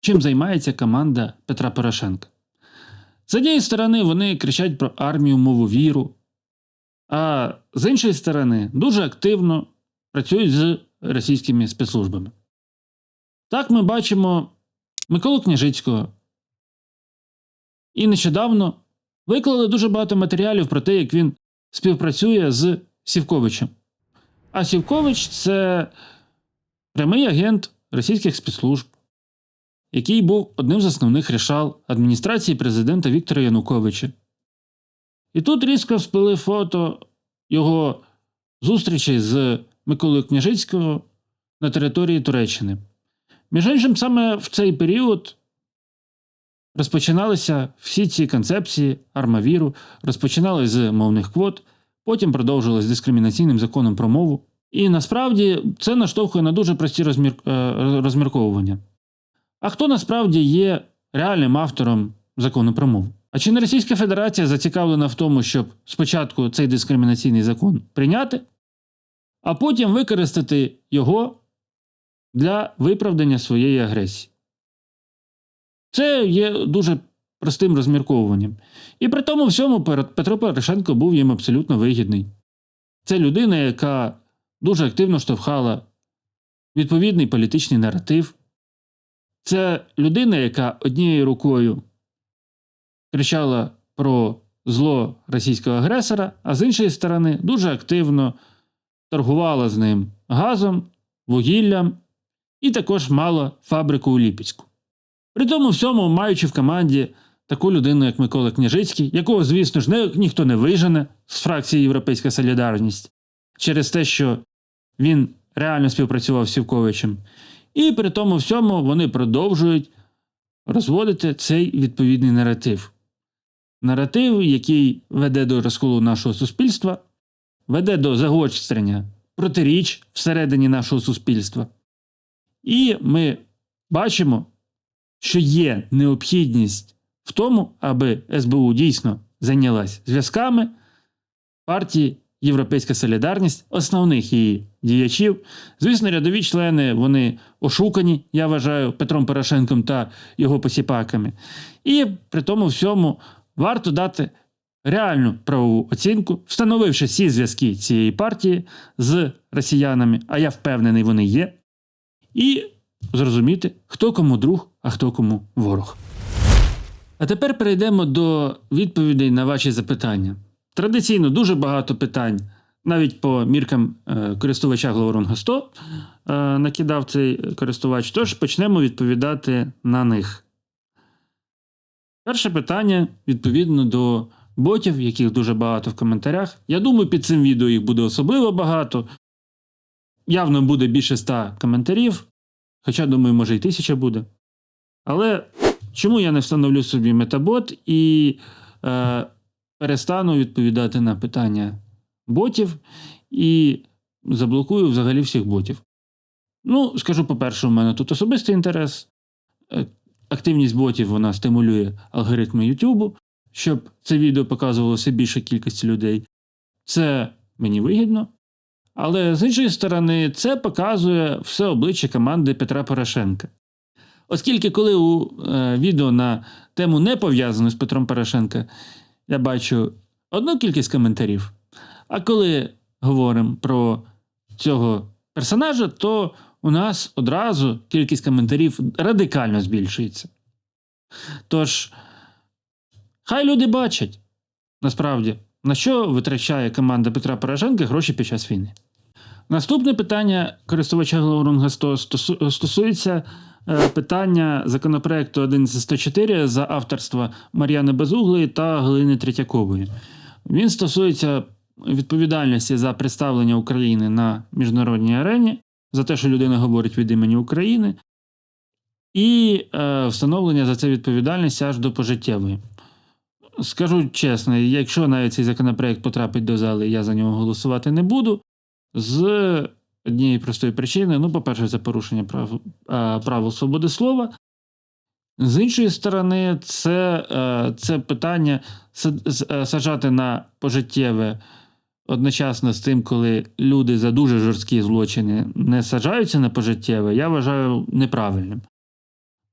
чим займається команда Петра Порошенка. З однієї сторони, вони кричать про армію, мову віру, а з іншої сторони, дуже активно працюють з російськими спецслужбами. Так ми бачимо Миколу Княжицького. І нещодавно виклали дуже багато матеріалів про те, як він співпрацює з Сівковичем. А Сівкович це прямий агент російських спецслужб, який був одним з основних рішал адміністрації президента Віктора Януковича. І тут різко всплили фото його зустрічі з Миколою Княжицького на території Туреччини. Між іншим, саме в цей період розпочиналися всі ці концепції армавіру, розпочинали з мовних квот, потім продовжилось дискримінаційним законом про мову. І насправді це наштовхує на дуже прості розмір... е, розмірковування. А хто насправді є реальним автором закону про мову? А чи не Російська Федерація зацікавлена в тому, щоб спочатку цей дискримінаційний закон прийняти, а потім використати його для виправдання своєї агресії? Це є дуже простим розмірковуванням. І при тому всьому Петро Порошенко був їм абсолютно вигідний. Це людина, яка дуже активно штовхала відповідний політичний наратив. Це людина, яка однією рукою кричала про зло російського агресора, а з іншої сторони, дуже активно торгувала з ним газом, вугіллям і також мала фабрику у Ліпецьку. При тому всьому, маючи в команді таку людину, як Микола Княжицький, якого, звісно ж, ніхто не вижене з фракції Європейська Солідарність через те, що він реально співпрацював з Сівковичем. І при тому всьому вони продовжують розводити цей відповідний наратив. Наратив, який веде до розколу нашого суспільства, веде до загострення протиріч всередині нашого суспільства. І ми бачимо, що є необхідність в тому, аби СБУ дійсно зайнялась зв'язками партії Європейська Солідарність, основних її діячів. Звісно, рядові члени вони ошукані, я вважаю, Петром Порошенком та його посіпаками. І при тому всьому варто дати реальну правову оцінку, встановивши всі зв'язки цієї партії з росіянами, а я впевнений, вони є, і зрозуміти, хто кому друг, а хто кому ворог. А тепер перейдемо до відповідей на ваші запитання. Традиційно дуже багато питань, навіть по міркам е, користувача Гловоронга 100 е, накидав цей користувач. Тож почнемо відповідати на них. Перше питання відповідно до ботів, яких дуже багато в коментарях. Я думаю, під цим відео їх буде особливо багато. Явно буде більше ста коментарів. Хоча, думаю, може і тисяча буде. Але чому я не встановлю собі метабот і е, перестану відповідати на питання ботів і заблокую взагалі всіх ботів? Ну, скажу по-перше, у мене тут особистий інтерес. Е, Активність ботів вона стимулює алгоритми YouTube, щоб це відео показувалося більше кількості людей. Це мені вигідно. Але з іншої сторони, це показує все обличчя команди Петра Порошенка. Оскільки, коли у е, відео на тему не пов'язану з Петром Порошенка, я бачу одну кількість коментарів, а коли говоримо про цього персонажа, то у нас одразу кількість коментарів радикально збільшується. Тож, хай люди бачать насправді, на що витрачає команда Петра Порошенка гроші під час війни. Наступне питання користувача Глоурунга 100 стосується питання законопроекту 11104 за авторства Мар'яни Безуглої та Галини Третьякової. Він стосується відповідальності за представлення України на міжнародній арені, за те, що людина говорить від імені України, і е, встановлення за це відповідальності аж до пожиттєвої. Скажу чесно, якщо навіть цей законопроект потрапить до зали, я за нього голосувати не буду. З однієї простої причини: ну, по-перше, це порушення прав, правил свободи слова. З іншої сторони, це е, це питання е, сажати на пожиттєве одночасно з тим, коли люди за дуже жорсткі злочини не саджаються на пожиттєве, я вважаю неправильним.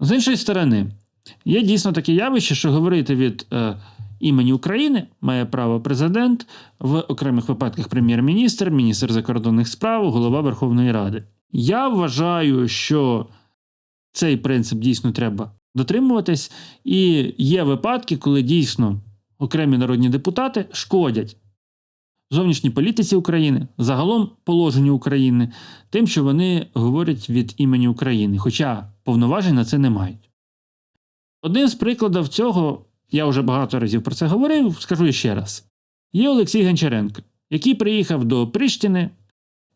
З іншої сторони, є дійсно таке явище, що говорити від е, імені України має право президент, в окремих випадках прем'єр-міністр, міністр закордонних справ, голова Верховної Ради. Я вважаю, що цей принцип дійсно треба дотримуватись, і є випадки, коли дійсно окремі народні депутати шкодять зовнішній політиці України, загалом положенню України, тим, що вони говорять від імені України, хоча повноважень на це не мають. Один з прикладів цього, я вже багато разів про це говорив, скажу ще раз: є Олексій Гончаренко, який приїхав до Прищини,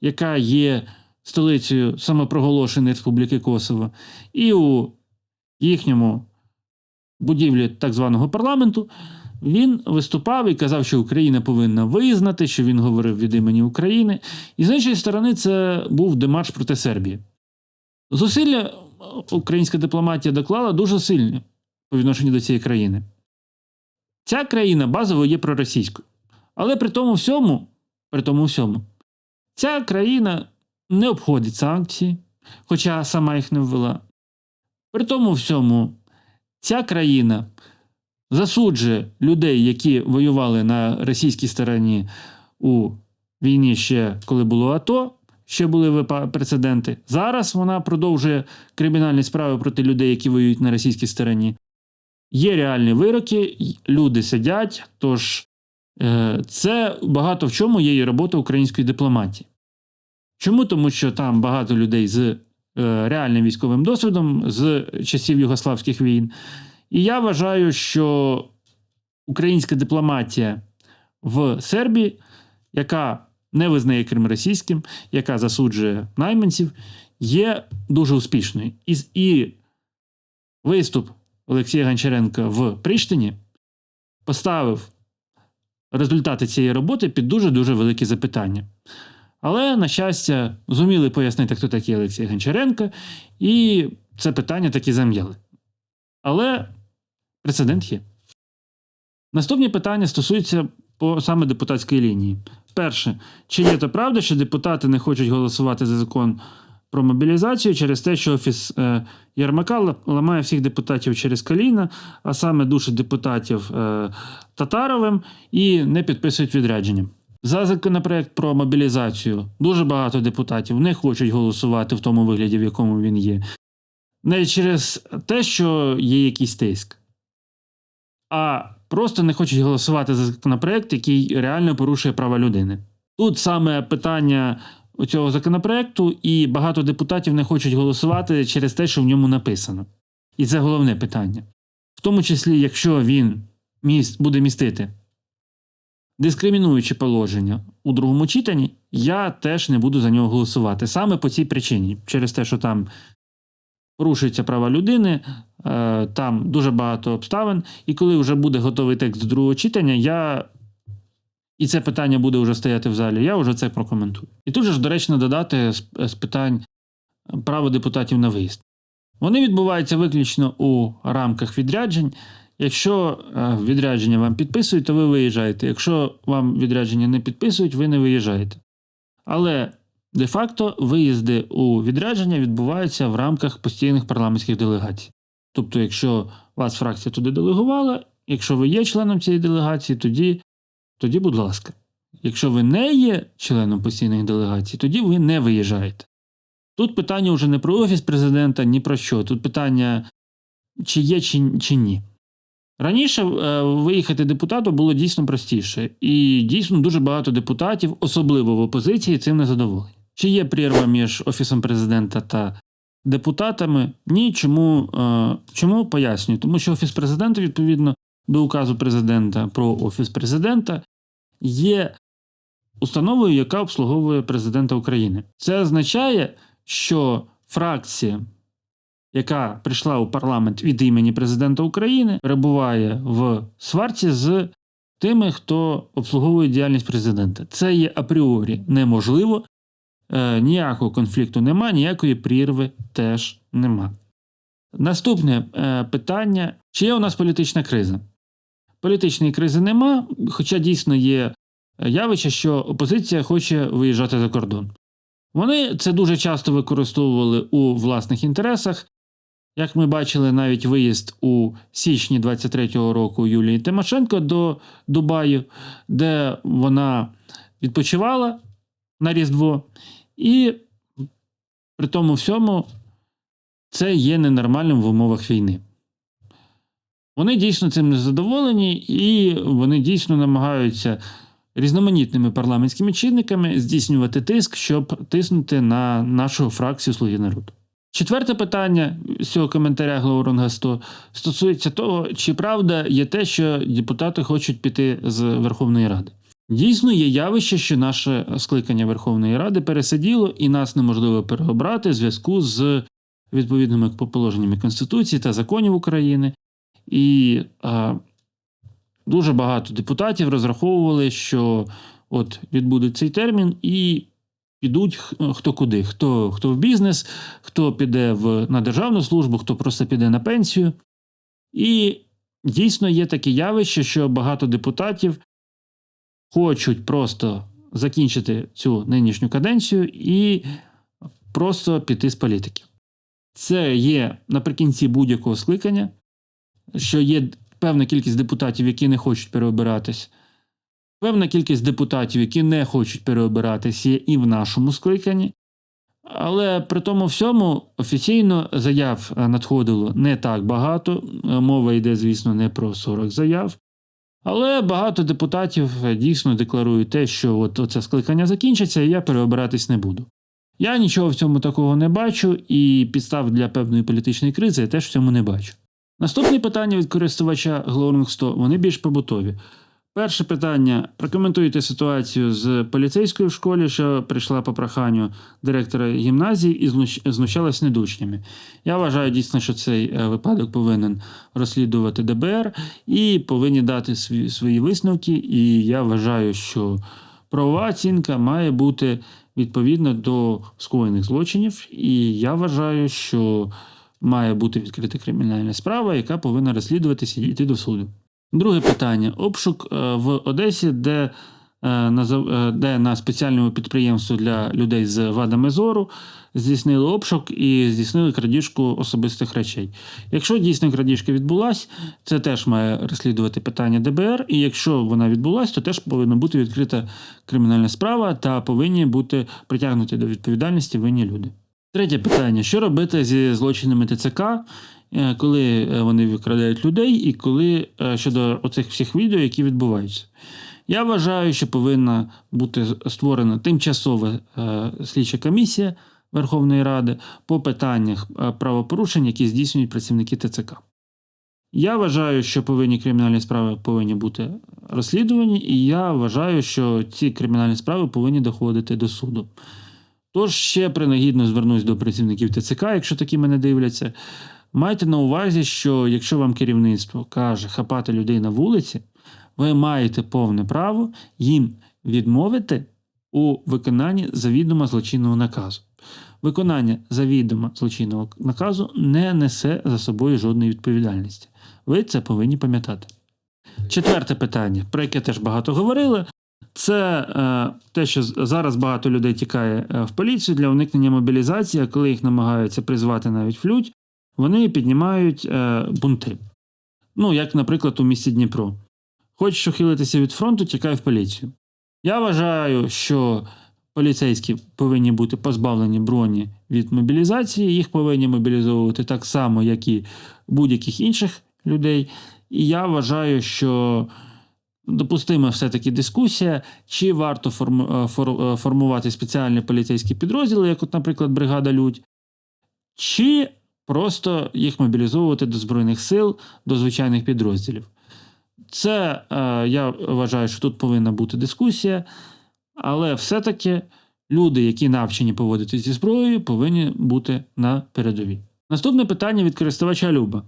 яка є столицею самопроголошеної Республіки Косово, і у їхньому будівлі так званого парламенту він виступав і казав, що Україна повинна визнати, що він говорив від імені України. І з іншої сторони, це був демарш проти Сербії. Зусилля українська дипломатія доклала дуже сильні по відношенню до цієї країни. Ця країна базово є проросійською. Але при тому всьому, при тому всьому, ця країна не обходить санкції, хоча сама їх не ввела. При тому всьому, ця країна засуджує людей, які воювали на російській стороні у війні ще коли було АТО, ще були прецеденти. Зараз вона продовжує кримінальні справи проти людей, які воюють на російській стороні. Є реальні вироки, люди сидять. Тож е, це багато в чому є і робота української дипломатії. Чому? Тому що там багато людей з е, реальним військовим досвідом з часів югославських війн. І я вважаю, що українська дипломатія в Сербії, яка не визнає Крим російським, яка засуджує найманців, є дуже успішною. І, і виступ Олексія Гончаренка в Пріштині поставив результати цієї роботи під дуже-дуже великі запитання. Але, на щастя, зуміли пояснити, хто такий Олексій Гончаренко, і це питання таки зам'яли. Але прецедент є. Наступні питання стосуються по саме депутатської лінії. Перше, чи є то правда, що депутати не хочуть голосувати за закон про мобілізацію через те, що офіс е, Єрмака ламає всіх депутатів через коліна, а саме душить депутатів е, Татаровим і не підписують відрядження. За законопроект про мобілізацію дуже багато депутатів не хочуть голосувати в тому вигляді, в якому він є. Не через те, що є якийсь тиск, а просто не хочуть голосувати за законопроект, який реально порушує права людини. Тут саме питання цього законопроекту, і багато депутатів не хочуть голосувати через те, що в ньому написано. І це головне питання. В тому числі, якщо він міст, буде містити дискримінуючі положення у другому читанні, я теж не буду за нього голосувати. Саме по цій причині, через те, що там порушуються права людини, е, там дуже багато обставин, і коли вже буде готовий текст до другого читання, я. І це питання буде вже стояти в залі, я вже це прокоментую. І тут же ж доречно додати з, питань права депутатів на виїзд. Вони відбуваються виключно у рамках відряджень. Якщо е, відрядження вам підписують, то ви виїжджаєте. Якщо вам відрядження не підписують, ви не виїжджаєте. Але де-факто виїзди у відрядження відбуваються в рамках постійних парламентських делегацій. Тобто, якщо вас фракція туди делегувала, якщо ви є членом цієї делегації, тоді, тоді будь ласка. Якщо ви не є членом постійних делегацій, тоді ви не виїжджаєте. Тут питання вже не про офіс президента, ні про що. Тут питання, чи є, чи, чи ні. Раніше е, виїхати депутату було дійсно простіше, і дійсно дуже багато депутатів, особливо в опозиції, цим не задоволені. Чи є прірва між офісом президента та депутатами? Ні, чому, е, чому пояснюю? Тому що офіс президента, відповідно до указу президента про офіс президента, є установою, яка обслуговує президента України. Це означає, що фракція яка прийшла у парламент від імені президента України, перебуває в сварці з тими, хто обслуговує діяльність президента. Це є апріорі неможливо, е, ніякого конфлікту нема, ніякої прірви теж нема. Наступне е, питання: чи є у нас політична криза? Політичної кризи нема, хоча дійсно є явище, що опозиція хоче виїжджати за кордон. Вони це дуже часто використовували у власних інтересах. Як ми бачили, навіть виїзд у січні 23-го року Юлії Тимошенко до Дубаю, де вона відпочивала на Різдво, і при тому всьому це є ненормальним в умовах війни. Вони дійсно цим не задоволені, і вони дійсно намагаються різноманітними парламентськими чинниками здійснювати тиск, щоб тиснути на нашу фракцію Слуги народу. Четверте питання з цього коментаря Глауронга 100 стосується того, чи правда є те, що депутати хочуть піти з Верховної Ради. Дійсно, є явище, що наше скликання Верховної Ради пересиділо і нас неможливо переобрати в зв'язку з відповідними положеннями Конституції та законів України. І а, дуже багато депутатів розраховували, що от відбуде цей термін, і підуть хто куди, хто, хто в бізнес, хто піде в, на державну службу, хто просто піде на пенсію. І дійсно є таке явище, що багато депутатів хочуть просто закінчити цю нинішню каденцію і просто піти з політики. Це є наприкінці будь-якого скликання, що є певна кількість депутатів, які не хочуть переобиратись. Певна кількість депутатів, які не хочуть переобиратись, є і в нашому скликанні. Але при тому всьому офіційно заяв надходило не так багато. Мова йде, звісно, не про 40 заяв. Але багато депутатів дійсно декларують те, що от це скликання закінчиться, і я переобиратись не буду. Я нічого в цьому такого не бачу, і підстав для певної політичної кризи я теж в цьому не бачу. Наступні питання від користувача Glowring 100, вони більш побутові. Перше питання: прокоментуйте ситуацію з поліцейською в школі, що прийшла по проханню директора гімназії і знущалась над учнями. Я вважаю дійсно, що цей е, випадок повинен розслідувати ДБР і повинні дати свої, висновки. І я вважаю, що правова оцінка має бути відповідно до скоєних злочинів. І я вважаю, що має бути відкрита кримінальна справа, яка повинна розслідуватися і йти до суду. Друге питання: обшук е, в Одесі, де, е, е, де на спеціальному підприємстві для людей з вадами зору здійснили обшук і здійснили крадіжку особистих речей. Якщо дійсно крадіжка відбулась, це теж має розслідувати питання ДБР. І якщо вона відбулась, то теж повинна бути відкрита кримінальна справа та повинні бути притягнуті до відповідальності винні люди. Третє питання: що робити зі злочинами ТЦК, е, коли е, вони викрадають людей, і коли е, щодо оцих всіх відео, які відбуваються? Я вважаю, що повинна бути створена тимчасова слідча комісія Верховної Ради по питаннях правопорушень, які здійснюють працівники ТЦК. Я вважаю, що повинні кримінальні справи повинні бути розслідувані, і я вважаю, що ці кримінальні справи повинні доходити до суду. Тож ще принагідно звернусь до працівників ТЦК, якщо такі мене дивляться. Майте на увазі, що якщо вам керівництво каже хапати людей на вулиці, ви маєте повне право їм відмовити у виконанні завідомо злочинного наказу. Виконання завідомо злочинного наказу не несе за собою жодної відповідальності. Ви це повинні пам'ятати. Четверте питання, про яке теж багато говорили, це е, те, що зараз багато людей тікає е, в поліцію для уникнення мобілізації, коли їх намагаються призвати навіть в лють, вони піднімають е, бунти. Ну, як, наприклад, у місті Дніпро. Хочеш ухилитися від фронту, тікай в поліцію. Я вважаю, що поліцейські повинні бути позбавлені броні від мобілізації, їх повинні мобілізовувати так само, як і будь-яких інших людей. І я вважаю, що допустима все-таки дискусія, чи варто е, е, формувати спеціальні поліцейські підрозділи, як, от, наприклад, бригада Людь, чи просто їх мобілізовувати до Збройних сил, до звичайних підрозділів. Це е, я вважаю, що тут повинна бути дискусія, але все-таки люди, які навчені поводитися зі зброєю, повинні бути на передовій. Наступне питання від користувача Люба.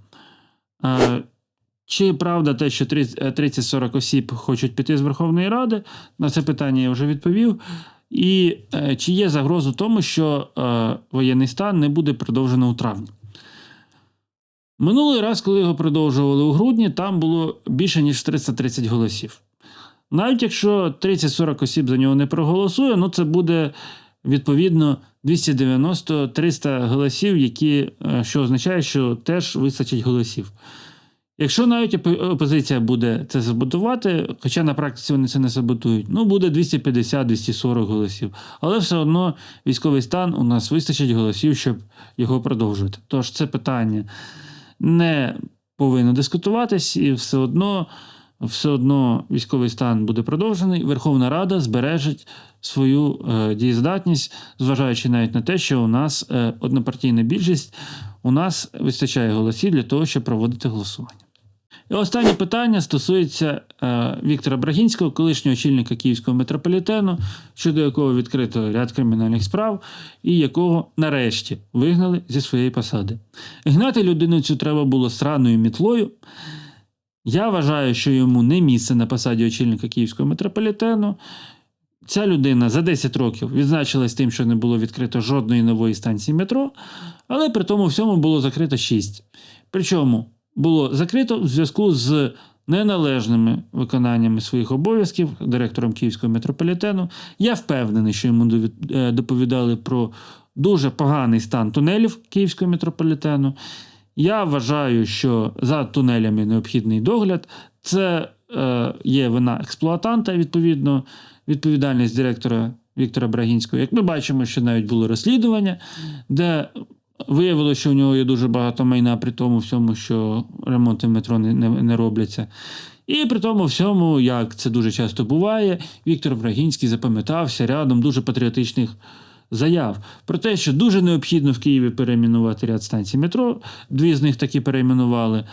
Чи правда те, що 30 е, 30-40 осіб хочуть піти з Верховної Ради? На це питання я вже відповів. І е, чи є загроза тому, що е, воєнний стан не буде продовжено у травні? Минулий раз, коли його продовжували у грудні, там було більше ніж 330 голосів. Навіть якщо 30-40 осіб за нього не проголосує, ну це буде відповідно 290-300 голосів, які, що означає, що теж вистачить голосів. Якщо навіть опозиція буде це саботувати, хоча на практиці вони це не саботують, ну буде 250-240 голосів. Але все одно військовий стан у нас вистачить голосів, щоб його продовжувати. Тож це питання не повинно дискутуватись, і все одно, все одно військовий стан буде продовжений. Верховна Рада збережить свою е, дієздатність, зважаючи навіть на те, що у нас е, однопартійна більшість, у нас вистачає голосів для того, щоб проводити голосування. Останнє питання стосується е, Віктора Брагінського, колишнього очільника Київського метрополітену, щодо якого відкрито ряд кримінальних справ, і якого нарешті вигнали зі своєї посади. Гнати людину цю треба було сраною мітлою. Я вважаю, що йому не місце на посаді очільника Київського метрополітену. Ця людина за 10 років відзначилась тим, що не було відкрито жодної нової станції метро, але при тому всьому було закрито 6. Причому було закрито в зв'язку з неналежними виконаннями своїх обов'язків директором Київського метрополітену. Я впевнений, що йому е, доповідали про дуже поганий стан тунелів Київського метрополітену. Я вважаю, що за тунелями необхідний догляд. Це е, є вина експлуатанта, відповідно, відповідальність директора Віктора Брагінського. Як ми бачимо, що навіть було розслідування, де виявилося, що у нього є дуже багато майна при тому всьому, що ремонти в метро не, не, не робляться. І при тому всьому, як це дуже часто буває, Віктор Брагінський запам'ятався рядом дуже патріотичних заяв про те, що дуже необхідно в Києві перейменувати ряд станцій метро, дві з них таки перейменували.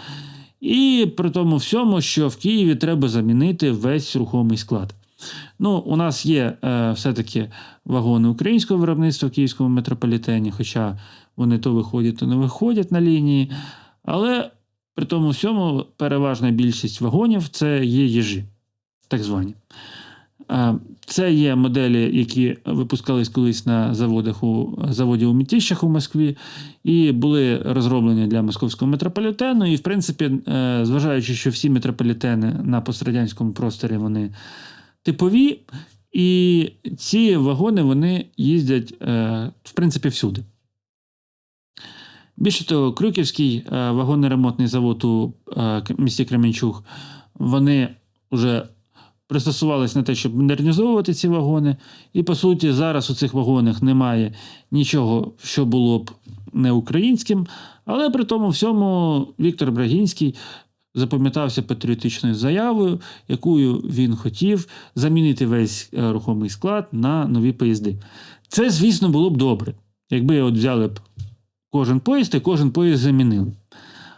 І при тому всьому, що в Києві треба замінити весь рухомий склад. Ну, у нас є е, все-таки вагони українського виробництва в Київському метрополітені, хоча вони то виходять, то не виходять на лінії. Але при тому всьому переважна більшість вагонів це є їжі, так звані. Це є моделі, які випускались колись на заводах у заводі у Мітіщах у Москві, і були розроблені для московського метрополітену. І, в принципі, е, зважаючи, що всі метрополітени на пострадянському просторі вони типові, і ці вагони вони їздять, е, в принципі, всюди. Більше того, Крюківський е, вагонно-ремонтний завод у е, місті Кременчуг, вони вже пристосувалися на те, щоб модернізовувати ці вагони. І по суті, зараз у цих вагонах немає нічого, що було б не українським. Але при тому всьому Віктор Брагінський запам'ятався патріотичною заявою, якою він хотів замінити весь е, рухомий склад на нові поїзди. Це, звісно, було б добре, якби от взяли б кожен поїзд і кожен поїзд замінили.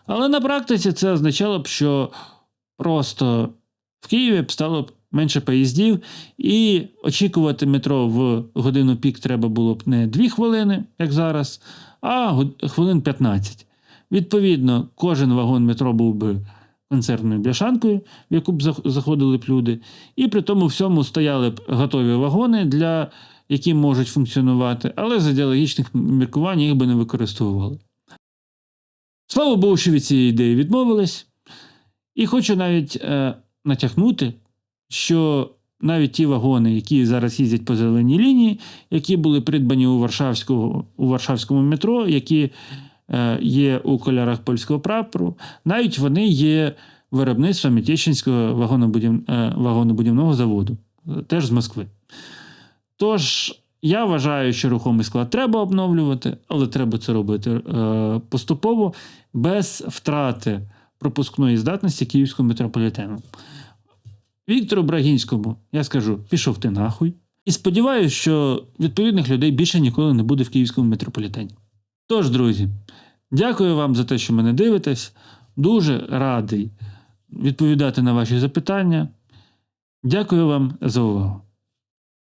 Але на практиці це означало б, що просто в Києві б стало б менше поїздів, і очікувати метро в годину пік треба було б не 2 хвилини, як зараз, а хвилин 15. Відповідно, кожен вагон метро був би концертною бляшанкою, в яку б заходили б люди, і при тому всьому стояли б готові вагони, для які можуть функціонувати, але з ідеологічних міркувань їх би не використовували. Слава Богу, що від цієї ідеї відмовились. І хочу навіть е, натякнути, що навіть ті вагони, які зараз їздять по зеленій лінії, які були придбані у Варшавського, у Варшавському метро, які є у кольорах польського прапору, навіть вони є виробництвом Мітєщинського е, вагонобудівного заводу, е, теж з Москви. Тож, я вважаю, що рухомий склад треба обновлювати, але треба це робити е, поступово, без втрати пропускної здатності Київського метрополітену. Віктору Брагінському я скажу: пішов ти нахуй. І сподіваюся, що відповідних людей більше ніколи не буде в Київському метрополітені. Тож, друзі, дякую вам за те, що мене дивитесь. Дуже радий відповідати на ваші запитання. Дякую вам за увагу.